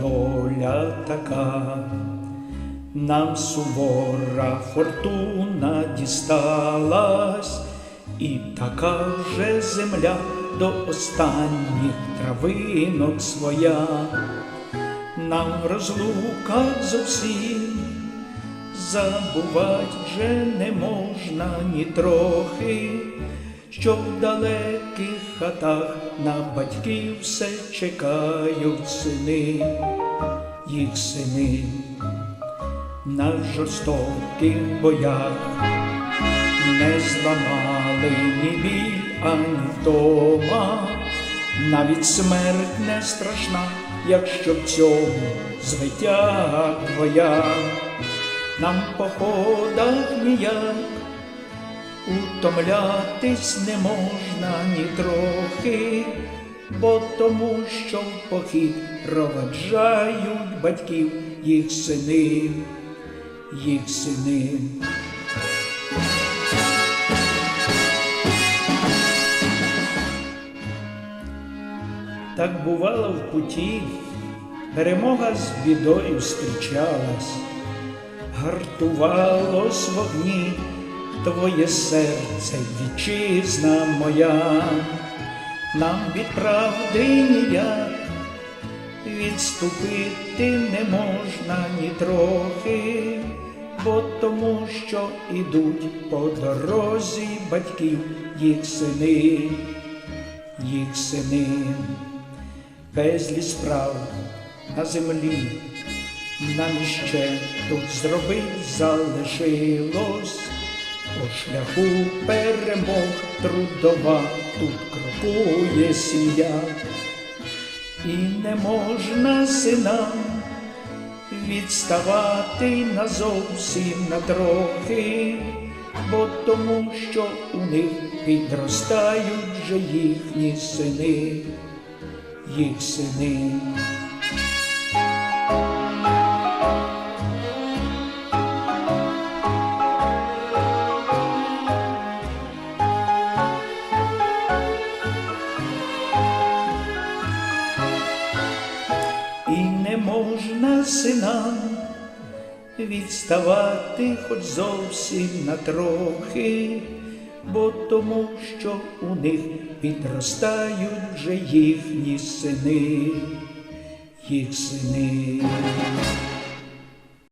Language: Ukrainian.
доля така, нам сувора фортуна дісталась, і така же земля до останніх травинок своя, нам в розлуках зовсім забувать вже не можна ні трохи, що в далеких хатах на батьків все чекають сини, їх сини на жорстоких боях. Не зламали ні біль, ані вдома, навіть смерть не страшна, якщо в цьому звитяга твоя, нам по ходах ніяк утомлятись не можна ні трохи, бо тому, що в похід проведжають батьків їх сини, їх сини. Так бувало в путі, перемога з бідою зустрічалась, гартувалось в вогні твоє серце, вітчизна моя, нам від правди ніяк відступити не можна ні трохи, бо тому, що ідуть по дорозі батьків їх сини, їх сини, безліч справ на землі, нам іще тут зробить залишилось. По шляху перемог трудова тут крокує сім'я, і не можна синам відставати назовсім на трохи, бо тому, що у них підростають вже їхні сини, їх сини. Синам відставати хоч зовсім на трохи, бо тому, що у них підростають вже їхні сини, їх сини.